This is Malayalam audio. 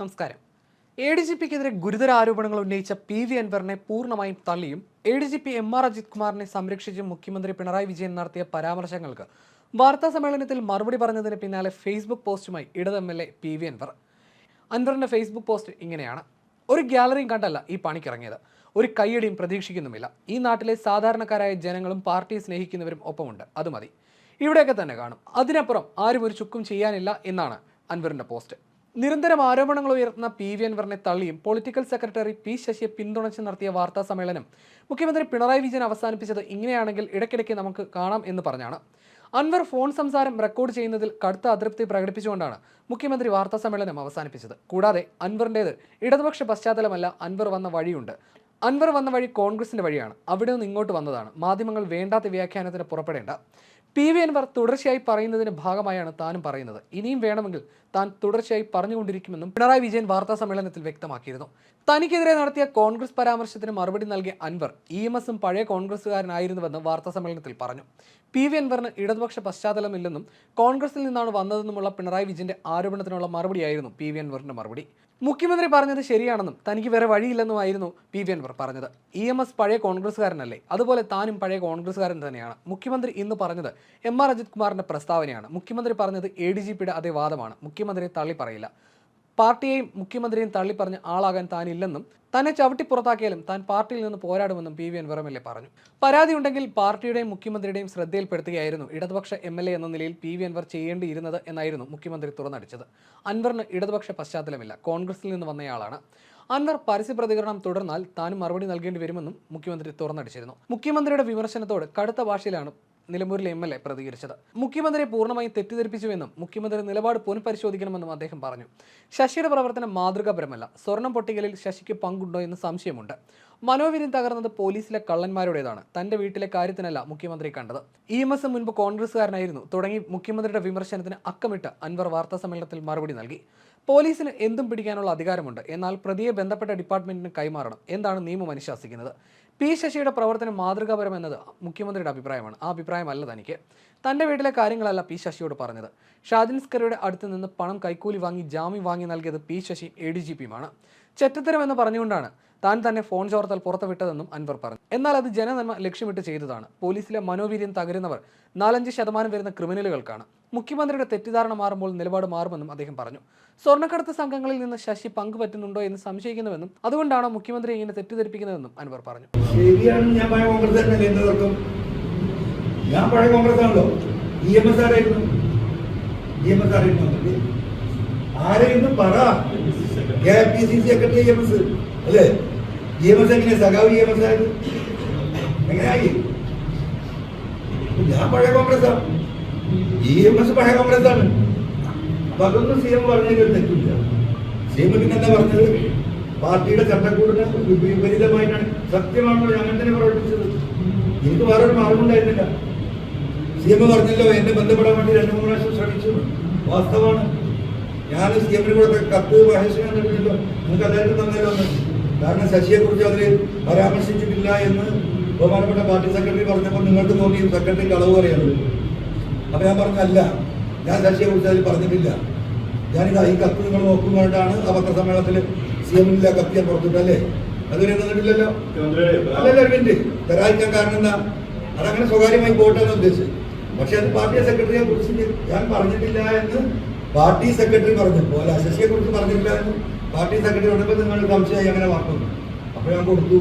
നമസ്കാരം. എ ഡി ജി പിക്കെതിരെ ഗുരുതര ആരോപണങ്ങൾ ഉന്നയിച്ച പി വി അൻവറിനെ പൂർണമായും തള്ളിയും A D G P M R Ajith കുമാറിനെ സംരക്ഷിച്ചും മുഖ്യമന്ത്രി പിണറായി വിജയൻ നടത്തിയ പരാമർശങ്ങൾക്ക് വാർത്താ സമ്മേളനത്തിൽ മറുപടി പറഞ്ഞതിന് പിന്നാലെ ഫേസ്ബുക്ക് പോസ്റ്റുമായി ഇടത് M L A P V Anvar. അൻവറിന്റെ ഫേസ്ബുക്ക് പോസ്റ്റ് ഇങ്ങനെയാണ്. ഒരു ഗ്യാലറിയും കണ്ടല്ല ഈ പണിക്കിറങ്ങിയത്. ഒരു കൈയടിയും പ്രതീക്ഷിക്കുന്നുമില്ല. ഈ നാട്ടിലെ സാധാരണക്കാരായ ജനങ്ങളും പാർട്ടിയെ സ്നേഹിക്കുന്നവരും ഒപ്പമുണ്ട്. അത് മതി. ഇവിടെയൊക്കെ തന്നെ കാണും. അതിനപ്പുറം ആരും ഒരു ചുക്കും ചെയ്യാനില്ല എന്നാണ് അൻവറിന്റെ പോസ്റ്റ്. നിരന്തരം ആരോപണങ്ങൾ ഉയർത്തുന്ന പി വി അൻവറിനെ തള്ളിയും പൊളിറ്റിക്കൽ സെക്രട്ടറി പി ശശിയെ പിന്തുണച്ച് നടത്തിയ വാർത്താ സമ്മേളനം. മുഖ്യമന്ത്രി പിണറായി വിജയൻ അവസാനിപ്പിച്ചത് ഇങ്ങനെയാണെങ്കിൽ ഇടയ്ക്കിടയ്ക്ക് നമുക്ക് കാണാം എന്ന് പറഞ്ഞാണ്. അൻവർ ഫോൺ സംസാരം റെക്കോർഡ് ചെയ്യുന്നതിൽ കടുത്ത അതൃപ്തി പ്രകടിപ്പിച്ചുകൊണ്ടാണ് മുഖ്യമന്ത്രി വാർത്താ സമ്മേളനം അവസാനിപ്പിച്ചത്. കൂടാതെ അൻവറിന്റേത് ഇടതുപക്ഷ പശ്ചാത്തലമല്ല അൻവർ വന്ന വഴിയുണ്ട്. അൻവർ വന്ന വഴി കോൺഗ്രസിന്റെ വഴിയാണ്. അവിടെ നിന്ന് ഇങ്ങോട്ട് വന്നതാണ്. മാധ്യമങ്ങൾ വേണ്ടാത്ത വ്യാഖ്യാനത്തിന് പുറപ്പെടേണ്ട. പി വി അൻവർ തുടർച്ചയായി പറയുന്നതിന് ഭാഗമായാണ് താനും പറയുന്നത്. ഇനിയും വേണമെങ്കിൽ താൻ തുടർച്ചയായി പറഞ്ഞുകൊണ്ടിരിക്കുമെന്നും പിണറായി വിജയൻ വാർത്താ സമ്മേളനത്തിൽ വ്യക്തമാക്കിയിരുന്നു. തനിക്കെതിരെ നടത്തിയ കോൺഗ്രസ് പരാമർശത്തിന് മറുപടി നൽകിയ അൻവർ ഇ എം എസും പഴയ കോൺഗ്രസ്സുകാരനായിരുന്നുവെന്ന് വാർത്താ സമ്മേളനത്തിൽ പറഞ്ഞു. പി വി അൻവറിന് ഇടതുപക്ഷ പശ്ചാത്തലമില്ലെന്നും കോൺഗ്രസിൽ നിന്നാണ് വന്നതെന്നുമുള്ള പിണറായി വിജയന്റെ ആരോപണത്തിനുള്ള മറുപടിയായിരുന്നു പി വി അൻവറിന്റെ മറുപടി. മുഖ്യമന്ത്രി പറഞ്ഞത് ശരിയാണെന്നും തനിക്ക് വേറെ വഴിയില്ലെന്നുമായിരുന്നു പി വി അൻവർ പറഞ്ഞത്. ഇ എം എസ് പഴയ കോൺഗ്രസ്സുകാരനല്ലേ? അതുപോലെ താനും പഴയ കോൺഗ്രസ്സുകാരൻ തന്നെയാണ്. മുഖ്യമന്ത്രി ഇന്ന് പറഞ്ഞത് എം ആർ അജിത് കുമാറിന്റെ പ്രസ്താവനയാണ്. മുഖ്യമന്ത്രി പറഞ്ഞത് എ ഡി ജി പിയുടെ അതേ വാദമാണ്. മുഖ്യമന്ത്രിയെ തള്ളി പറയില്ല. പാർട്ടിയെയും മുഖ്യമന്ത്രിയെയും തള്ളിപ്പറഞ്ഞ് ആളാകാൻ താനില്ലെന്നും തന്നെ ചവിട്ടി പുറത്താക്കിയാലും താൻ പാർട്ടിയിൽ നിന്ന് പോരാടുമെന്നും പി വി എ പറഞ്ഞു. പരാതി ഉണ്ടെങ്കിൽ പാർട്ടിയുടെയും മുഖ്യമന്ത്രിയുടെയും ശ്രദ്ധയിൽപ്പെടുത്തുകയായിരുന്നു ഇടതുപക്ഷ എം എൽ എ എന്ന നിലയിൽ പി വി അൻവർ ചെയ്യേണ്ടിയിരുന്നത് എന്നായിരുന്നു മുഖ്യമന്ത്രി തുറന്നടിച്ചത്. അൻവറിന് ഇടതുപക്ഷ പശ്ചാത്തലമില്ല. കോൺഗ്രസിൽ നിന്ന് വന്നയാളാണ്. അൻവർ പരസ്യ പ്രതികരണം തുടർന്നാൽ താനും മറുപടി നൽകേണ്ടി വരുമെന്നും മുഖ്യമന്ത്രി തുറന്നടിച്ചിരുന്നു. മുഖ്യമന്ത്രിയുടെ വിമർശനത്തോട് കടുത്ത ഭാഷയിലാണ് നിലമ്പൂരിലെ എം എൽ എ പ്രതികരിച്ചത്. മുഖ്യമന്ത്രിയെ പൂർണമായും തെറ്റിദ്ധരിപ്പിച്ചുവെന്നും മുഖ്യമന്ത്രി നിലപാട് പുനഃപരിശോധിക്കണമെന്നും അദ്ദേഹം പറഞ്ഞു. ശശിയുടെ പ്രവർത്തനം മാതൃകാപരമല്ല. സ്വർണം പൊട്ടിക്കലിൽ ശശിക്ക് പങ്കുണ്ടോ എന്ന് സംശയമുണ്ട്. മനോവീര്യം തകർന്നത് പോലീസിലെ കള്ളന്മാരുടേതാണ്. തന്റെ വീട്ടിലെ കാര്യത്തിനല്ല മുഖ്യമന്ത്രി കണ്ടത്. എം എസ് മുൻപ് കോൺഗ്രസ്സുകാരനായിരുന്നു. തുടങ്ങി മുഖ്യമന്ത്രിയുടെ വിമർശനത്തിന് അക്കമിട്ട് അൻവർ വാർത്താ സമ്മേളനത്തിൽ മറുപടി നൽകി. പോലീസിന് എന്തും പിടിക്കാനുള്ള അധികാരമുണ്ട്. എന്നാൽ പ്രതിയെ ബന്ധപ്പെട്ട ഡിപ്പാർട്ട്മെന്റിന് കൈമാറണം. എന്താണ് നിയമം അനുശാസിക്കുന്നത്? പി ശശിയുടെ പ്രവർത്തനം മാതൃകാപരമെന്നത് മുഖ്യമന്ത്രിയുടെ അഭിപ്രായമാണ്. ആ അഭിപ്രായമല്ല തനിക്ക്. തന്റെ വീട്ടിലെ കാര്യങ്ങളല്ല പി ശശിയോട് പറഞ്ഞത്. ഷാജിൻ അടുത്ത് നിന്ന് പണം കൈക്കൂലി വാങ്ങി ജാമ്യം വാങ്ങി നൽകിയത് P Sasi A D G പിയുമാണ് ചെറ്റത്തരം എന്ന് പറഞ്ഞുകൊണ്ടാണ് താൻ തന്നെ ഫോൺ ചോർത്തൽ പുറത്തുവിട്ടതെന്നും അൻവർ പറഞ്ഞു. എന്നാൽ അത് ജനനന്മ ലക്ഷ്യമിട്ട് ചെയ്തതാണ്. പോലീസിലെ മനോവീര്യം തകരുന്നവർ നാലഞ്ച് ശതമാനം വരുന്ന ക്രിമിനലുകൾക്കാണ്. മുഖ്യമന്ത്രിയുടെ തെറ്റിദ്ധാരണ മാറുമ്പോൾ നിലപാട് മാറുമെന്നും അദ്ദേഹം പറഞ്ഞു. സ്വർണക്കടത്ത് സംഘങ്ങളിൽ നിന്ന് ശശി പങ്കുപറ്റുന്നുണ്ടോ എന്ന് സംശയിക്കുന്നുവെന്നും അതുകൊണ്ടാണ് മുഖ്യമന്ത്രി ഇങ്ങനെ തെറ്റിദ്ധരിപ്പിക്കുന്നതെന്നും അൻവർ പറഞ്ഞു. ശരിയാണ് ഞാൻ ഞാൻ പഴയ കോൺഗ്രസ്? ആരായിരുന്നു പറ? K P C secretary M S അല്ലേ? ഇ എം എസ് എങ്ങനെ? സഖാവ് ഇ എം എസ് ആയത് എങ്ങനെയായി? ഞാൻ പഴയ കോൺഗ്രസ് ആണ്. ഇ എം എസ് പഴയ കോൺഗ്രസ് ആണ്. അപ്പൊ അതൊന്നും സി എം പറഞ്ഞതിൽ തെറ്റില്ല സി എം പിന്നെ എന്താ പറഞ്ഞത്? പാർട്ടിയുടെ ചട്ടക്കൂടിന് വിപരീതമായിട്ടാണ് സത്യമാണല്ലോ ഞങ്ങൾ തന്നെ പ്രവർത്തിച്ചത്. എനിക്ക് വേറൊരു മാർഗം ഉണ്ടായിരുന്നില്ല. സി എം പറഞ്ഞല്ലോ എന്നെ ബന്ധപ്പെടാൻ വേണ്ടി രണ്ടു മൂന്ന് പ്രാവശ്യം ശ്രമിച്ചു. വാസ്തവമാണ്. ഞാൻ സി കൊടുത്ത കൂടെ കത്ത് മഹേഷിനെ നൽകിയല്ലോ നിങ്ങൾക്ക് അദ്ദേഹത്തിന് തന്നല്ലോ കാരണം ശശിയെ കുറിച്ച് അതിൽ പരാമർശിച്ചിട്ടില്ല എന്ന് ബഹുമാനപ്പെട്ട പാർട്ടി സെക്രട്ടറി പറഞ്ഞപ്പോൾ നിങ്ങൾക്ക് തോന്നി സെക്രട്ടറി കളവ് പറയുന്നത് അപ്പൊ ഞാൻ പറഞ്ഞല്ല ഞാൻ ശശിയെ കുറിച്ച് അതിൽ പറഞ്ഞിട്ടില്ല. ഞാനിത് ഈ കത്ത് നിങ്ങൾ നോക്കുന്നതുകൊണ്ടാണ് ആ പത്രസമ്മേളനത്തിൽ സി എമ്മില്ല കത്ത് ഞാൻ പുറത്തിട്ടല്ലേ അതുവരെ തന്നിട്ടില്ലല്ലോ? അല്ലല്ല തരാതിരിക്കാൻ കാരണം എന്താ? അതങ്ങനെ സ്വകാര്യമായി പോട്ടെ എന്ന് ഉദ്ദേശിച്ചു പക്ഷെ അത് പാർട്ടി സെക്രട്ടറിയെ കുറിച്ച് ഞാൻ പറഞ്ഞിട്ടില്ല എന്ന് പാർട്ടി സെക്രട്ടറി പറഞ്ഞു അല്ല ശശിയെ കുറിച്ച് പറഞ്ഞില്ല പാർട്ടി സെക്രട്ടറി പറഞ്ഞപ്പോൾ നിങ്ങൾ സംശയമായി അങ്ങനെ വാക്കുന്നു അപ്പോൾ ഞാൻ കൊടുത്തു.